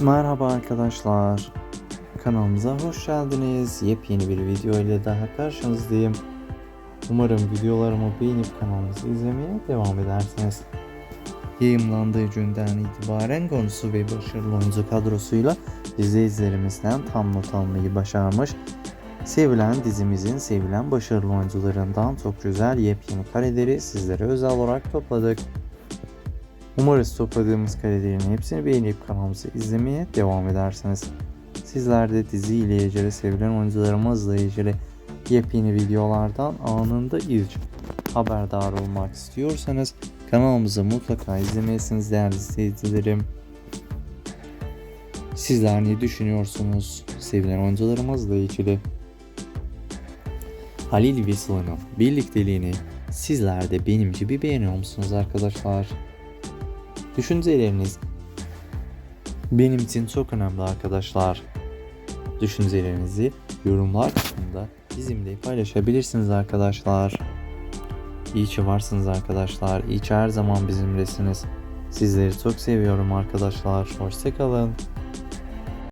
Merhaba arkadaşlar. Kanalımıza hoş geldiniz. Yepyeni bir video ile daha karşınızdayım. Umarım videolarımı beğenip kanalımızı izlemeye devam edersiniz. Yayınlandığı günden itibaren konusu ve başarılı oyuncu kadrosuyla izleyicilerimizden tam not almayı başarmış. Sevilen dizimizin sevilen başarılı oyuncularından çok güzel yepyeni kareleri sizlere özel olarak topladık. Umarız topladığımız karelerin hepsini beğenip kanalımızı izlemeye devam edersiniz. Sizler de dizi ile ilgili sevilen oyuncularımızla ilgili yepyeni videolardan anında ilk haberdar olmak istiyorsanız kanalımızı mutlaka izlemelisiniz değerli izleyicilerim. Sizler ne düşünüyorsunuz sevilen oyuncularımızla ilgili? Halil Sıla'nın birlikteliğini sizler de benim gibi beğeniyor musunuz arkadaşlar? Düşünceleriniz benim için çok önemli arkadaşlar. Düşüncelerinizi yorumlar kısmında bizimle paylaşabilirsiniz arkadaşlar. İyi ki varsınız arkadaşlar. İyi ki her zaman bizimlesiniz. Sizleri çok seviyorum arkadaşlar. Hoşçakalın.